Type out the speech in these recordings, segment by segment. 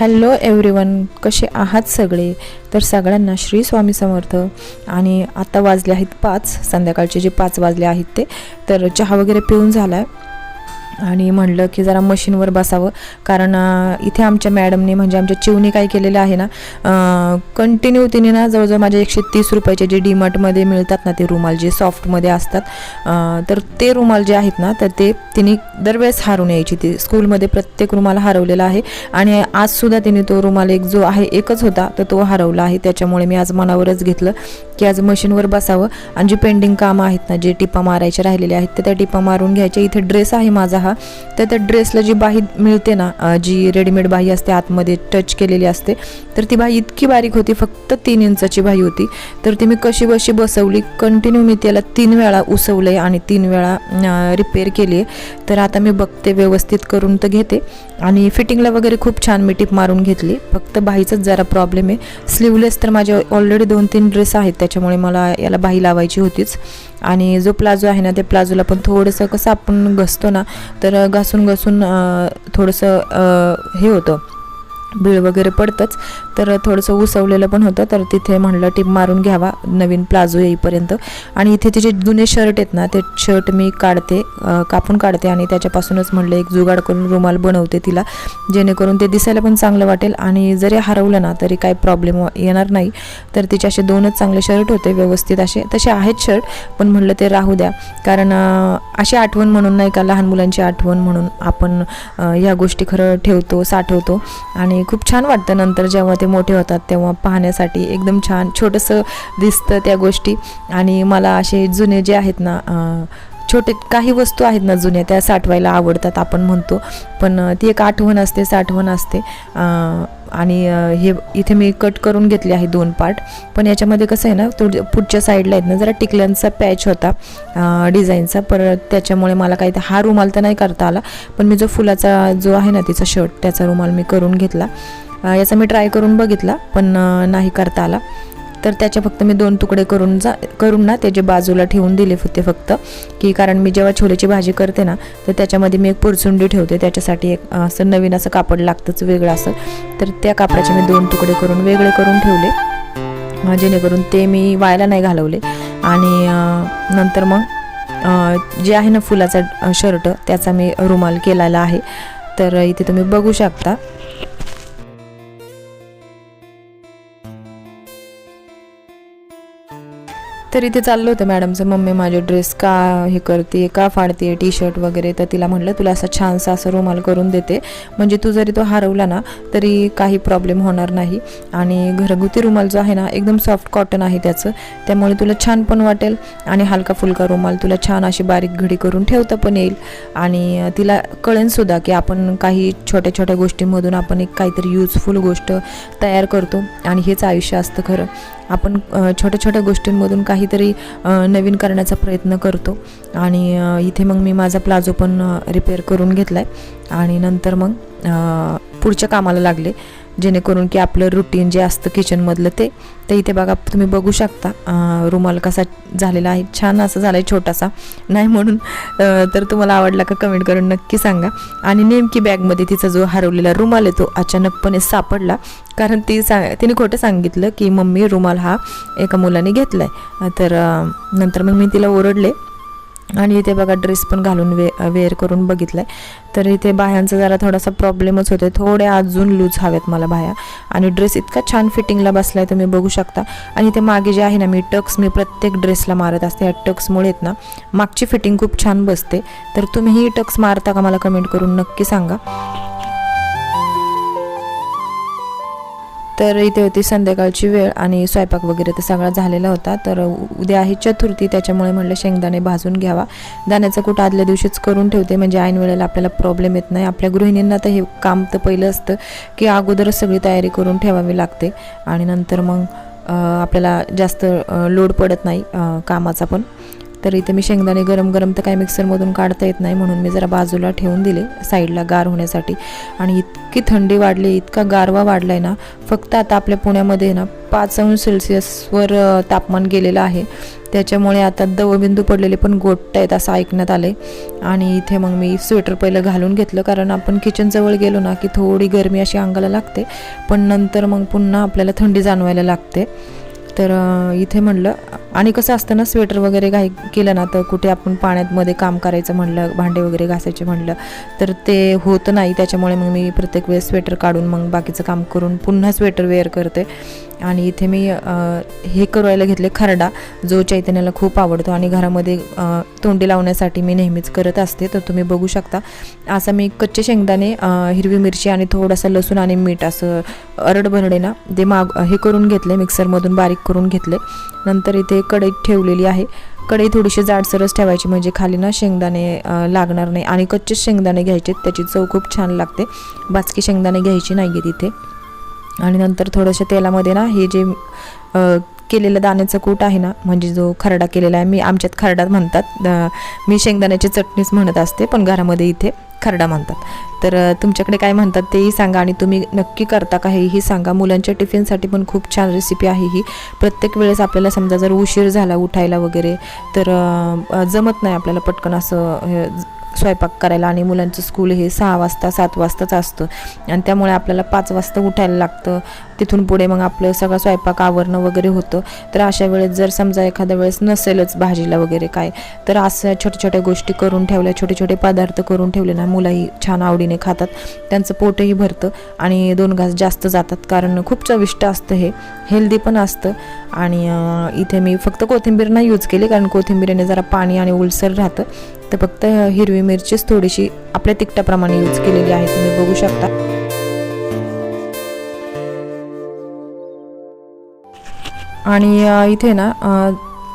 Hello everyone कसे आहात सगळे? तर सगळ्यांना श्री स्वामी समर्थ. आणि आता वाजले आहेत पाच संध्याकाळचे जे पाच वाजले आहेत ते. तर चहा वगैरे पिऊन झाला आहे आणि म्हणलं की जरा मशीनवर बसावं. कारण इथे आमच्या मॅडमने म्हणजे आमच्या चिवनी काय केलेलं आहे ना कंटिन्यू तिने ना जवळजवळ माझ्या एकशे तीस रुपयाचे जे डीमार्टमध्ये मिळतात ना ते रुमाल जे सॉफ्टमध्ये असतात तर ते रुमाल जे आहेत ना तर ते तिने दरवेळेस हारून यायची. ती स्कूलमध्ये प्रत्येक रुमाल हरवलेला आहे आणि आजसुद्धा तिने तो रुमाल एक जो आहे एकच होता तर तो हरवला आहे. त्याच्यामुळे मी आज मनावरच घेतलं की आज मशीनवर बसावं. आणि जी पेंडिंग कामं आहेत ना जे टिपा मारायचे राहिलेले आहेत तर त्या टिपा मारून घ्यायच्या. इथे ड्रेस आहे माझा हा. तर त्या ड्रेसला जी बाही मिळते ना जी रेडीमेड बाही असते आतमध्ये टच केलेली असते तर ती बाही इतकी बारीक होती फक्त तीन इंचाची बाही होती. तर ती मी कशी बशी बसवली कंटिन्यू मी त्याला तीन वेळा उसवलं आहे आणि तीन वेळा रिपेअर केली आहे तर आता मी बघते व्यवस्थित करून तर घेते. आणि फिटिंगला वगैरे खूप छान मी टिप मारून घेतली. फक्त बाहीचाच जरा प्रॉब्लेम आहे. स्लीवलेस तर माझे ऑलरेडी दोन तीन ड्रेस आहेत त्याच्यामुळे मला याला बाही लावायची होतीच. आणि जो प्लाझो आहे ना त्या प्लाझोला पण थोडंसं कसं आपण घसतो ना तर घासून घासून थोडंसं हे होतं. बीळ वगैरे पडतंच. तर थोडंसं उसवलेलं पण होतं. तर तिथे म्हणलं टिप मारून घ्यावा नवीन प्लाझो येईपर्यंत. आणि इथे तिचे जुने शर्ट आहेत ना ते शर्ट मी काढते कापून काढते आणि त्याच्यापासूनच म्हणलं एक जुगाड करून रुमाल बनवते तिला. जेणेकरून ते दिसायला पण चांगलं वाटेल आणि जरी हरवलं ना तरी काही प्रॉब्लेम येणार नाही. तर तिचे असे दोनच चांगले शर्ट होते व्यवस्थित असे. तसे आहेत शर्ट पण म्हणलं ते राहू द्या. कारण अशी आठवण म्हणून नाही का लहान मुलांची आठवण म्हणून आपण ह्या गोष्टी खरं ठेवतो साठवतो. आणि खूप छान वाटतं नंतर जेव्हा ते मोठे होतात तेव्हा पाहण्यासाठी. एकदम छान छोटंसं दिसतं त्या गोष्टी. आणि मला असे जुने जे आहेत ना छोटे काही वस्तू आहेत ना जुन्या त्या साठवायला आवडतात आपण म्हणतो. पण ती एक आठवण असते साठवण असते. आणि हे इथे मी कट करून घेतले आहे दोन पार्ट. पण याच्यामध्ये कसं आहे ना थोडं पुढच्या साईडला आहेत ना जरा टिकल्यांचा पॅच होता डिझाईनचा पर त्याच्यामुळे मला काही हा रुमाल तर नाही करता आला. पण मी जो फुलाचा जो आहे ना तिचा शर्ट त्याचा रुमाल मी करून घेतला. याचा मी ट्राय करून बघितला पण नाही करता आला. तर त्याचे फक्त मी दोन तुकडे करून जा करून ना त्याचे बाजूला ठेवून दिले होते फक्त. की कारण मी जेव्हा छोलेची भाजी करते ना तर त्याच्यामध्ये मी एक पुरचुंडी ठेवते. त्याच्यासाठी एक असं नवीन असं कापड लागतंच वेगळं असं. तर त्या कापडाचे मी दोन तुकडे करून वेगळे करून ठेवले. जेणेकरून ते मी वायाला नाही घालवले. आणि नंतर मग जे आहे ना फुलाचा शर्ट त्याचा मी रुमाल केलेला आहे. तर इथे तुम्ही बघू शकता. तर इथे चाललं होतं मॅडमचं मम्मी माझे ड्रेस का हे करते का फाडते टी शर्ट वगैरे? तर तिला म्हटलं तुला असा छानसा असं रुमाल करून देते. म्हणजे तू जरी तो हरवला ना तरी काही प्रॉब्लेम होणार नाही. आणि घरगुती रुमाल जो आहे ना एकदम सॉफ्ट कॉटन आहे त्याचं. त्यामुळे तुला छान पण वाटेल आणि हलका फुलका रुमाल तुला छान अशी बारीक घडी करून ठेवता पण येईल. आणि तिला कळेलसुद्धा की आपण काही छोट्या छोट्या गोष्टींमधून आपण एक काहीतरी युजफुल गोष्ट तयार करतो. आणि हेच आयुष्य असतं खरं. आपण छोट्या छोट्या गोष्टींमधून काही काहीतरी नवीन करण्याचा प्रयत्न करतो. आणि इथे मग मी माझा प्लाझो पण रिपेअर करून घेतला आहे आणि नंतर मग पुढच्या कामाला लागले. जेणेकरून की आपलं रुटीन जे असतं किचनमधलं ते ते इथे बघा तुम्ही बघू शकता रुमाल कसा झालेला आहे. छान असा झाला आहे छोटासा. नाही म्हणून तर तुम्हाला आवडला का कमेंट करून नक्की सांगा. आणि नेमकी बॅगमध्ये तिचा जो हरवलेला रुमाल आहे तो अचानकपणे सापडला. कारण ती सा तिने खोटं सांगितलं की मम्मी रुमाल हा एका मुलाने घेतला आहे तर नंतर मग मी तिला ओरडले. आणि इथे बघा ड्रेस पण घालून वे वेअर करून बघितलाय. तर इथे बाह्यांचा जरा थोडासा प्रॉब्लेमच होते थोड्या अजून लूज हव्यात मला बाह्या. आणि ड्रेस इतका छान फिटिंगला बसला आहे तुम्ही बघू शकता. आणि इथे मागे जे आहे ना मी टक्स मी प्रत्येक ड्रेसला मारत असते. या टक्समुळे आहेत ना मागची फिटिंग खूप छान बसते. तर तुम्हीही टक्स मारता का मला कमेंट करून नक्की सांगा. तर इथे होती संध्याकाळची वेळ आणि स्वयंपाक वगैरे तर सगळा झालेला होता. तर उद्या आहे चतुर्थी त्याच्यामुळे म्हणलं शेंगदाणे भाजून घ्यावा. दाण्याचं कुठं आदल्या दिवशीच करून ठेवते म्हणजे ऐन वेळेला आपल्याला प्रॉब्लेम येत नाही. आपल्या गृहिणींना तर हे काम तर पहिलं असतं की अगोदरच सगळी तयारी करून ठेवावी लागते. आणि नंतर मग आपल्याला जास्त लोड पडत नाही कामाचा पण. तर इथे मी शेंगदाणे गरम गरम तर काही मिक्सरमधून काढता येत नाही म्हणून मी जरा बाजूला ठेवून दिले साईडला गार होण्यासाठी. आणि इतकी थंडी वाढली इतका गारवा वाढला आहे ना फक्त आता आपल्या पुण्यामध्ये ना पाच अंश सेल्सिअसवर तापमान गेलेलं आहे. त्याच्यामुळे आता दवबिंदू पडलेले पण गोठत आहेत असं ऐकण्यात आलं आहे आणि इथे मग मी स्वेटर पहिलं घालून घेतलं कारण आपण किचनजवळ गेलो ना की थोडी गरमी अशी अंगाला लागते. पण नंतर मग पुन्हा आपल्याला थंडी जाणवायला लागते. तर इथे म्हणलं आणि कसं असतं ना स्वेटर वगैरे घाई केलं ना तर कुठे आपण पाण्यामध्ये काम करायचं म्हणलं भांडे वगैरे घासायचे म्हणलं तर ते होत नाही. त्याच्यामुळे मग मी प्रत्येक वेळेस स्वेटर काढून मग बाकीचं काम करून पुन्हा स्वेटर वेअर करते. आणि इथे मी हे करायला घेतले खरडा जो चैतन्याला खूप आवडतो. आणि घरामध्ये तोंडी लावण्यासाठी मी नेहमीच करत असते. तर तुम्ही बघू शकता. असं मी कच्चे शेंगदाणे हिरवी मिरची आणि थोडासा लसूण आणि मीठ असं अरडभरडे ना ते माग हे करून घेतले मिक्सरमधून बारीक करून घेतले. नंतर इथे कढईत ठेवलेली आहे. कढई थोडीशी जाडसरच ठेवायची म्हणजे खाली ना शेंगदाणे लागणार नाही आणि कच्चेच शेंगदाणे घ्यायचे त्याची चव खूप छान लागते. बाचकी शेंगदाणे घ्यायची नाही आहे तिथे. आणि नंतर थोडंसं तेलामध्ये ना हे जे केलेलं दाण्याचं कूट आहे ना म्हणजे जो खरडा केलेला आहे मी आमच्यात खरडा म्हणतात मी शेंगदाण्याची चटणीच म्हणत असते पण घरामध्ये इथे खरडा म्हणतात. तर तुमच्याकडे काय म्हणतात तेही सांगा आणि तुम्ही नक्की करता का हेही सांगा. मुलांच्या टिफिनसाठी पण खूप छान रेसिपी आहे ही. प्रत्येक वेळेस आपल्याला समजा जर उशीर झाला उठायला वगैरे तर जमत नाही आपल्याला पटकन असं हे, स्वयंपाक करायला आणि मुलांचं स्कूल हे सहा वाजता सात वाजताच असतं. आणि त्यामुळे आपल्याला पाच वाजता उठायला लागतं. तिथून पुढे मग आपलं सगळं स्वयंपाक आवरणं वगैरे होतं. तर अशा वेळेस जर समजा एखाद्या वेळेस नसेलच भाजीला वगैरे काय तर असं छोट्या छोट्या गोष्टी करून ठेवल्या छोटे छोटे पदार्थ करून ठेवले ना मुलंही छान आवडीने खातात. त्यांचं पोटही भरतं आणि दोन घास जास्त जातात. कारण खूप चविष्ट असतं हे. हेल्दी पण असतं. आणि इथे मी फक्त कोथिंबीर नाही यूज केली कारण कोथिंबीरीने जरा पाणी आणि उलसर राहतं. तर फक्त हिरवी मिरचीच थोडीशी आपल्या तिखटाप्रमाणे यूज केलेली आहे. तुम्ही बघू शकता. आणि इथे ना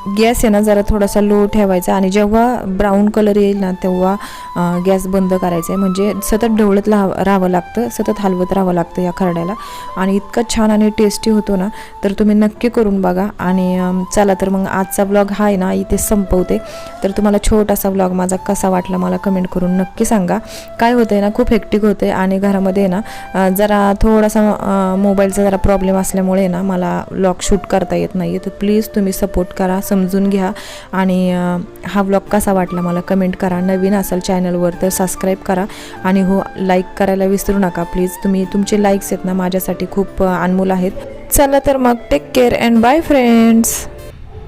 गॅस आहे ना जरा थोडासा लो ठेवायचा आणि जेव्हा ब्राऊन कलर येईल ना तेव्हा गॅस बंद करायचा आहे. म्हणजे सतत ढवळत लाव राहावं लागतं सतत हलवत राहावं लागतं या खरड्याला. आणि इतकं छान आणि टेस्टी होतो ना तर तुम्ही नक्की करून बघा. आणि चला तर मग आजचा ब्लॉग हा आहे ना इथे संपवते. तर तुम्हाला छोटासा ब्लॉग माझा कसा वाटला मला कमेंट करून नक्की सांगा. काय होतं आहे ना खूप हेक्टिक होते आणि घरामध्ये ना जरा थोडासा मोबाईलचा जरा प्रॉब्लेम असल्यामुळे ना मला ब्लॉग शूट करता येत नाही तर प्लीज तुम्ही सपोर्ट करा समजून घ्या. आणि हा ब्लॉग कसा वाटला मला कमेंट करा. नवीन असाल चॅनलवर तर सबस्क्राईब करा. आणि हो लाईक करायला विसरू नका प्लीज तुम्ही तुमचे लाईक्स आहेत ना माझ्यासाठी खूप अनमोल आहेत. चला तर मग take care and bye friends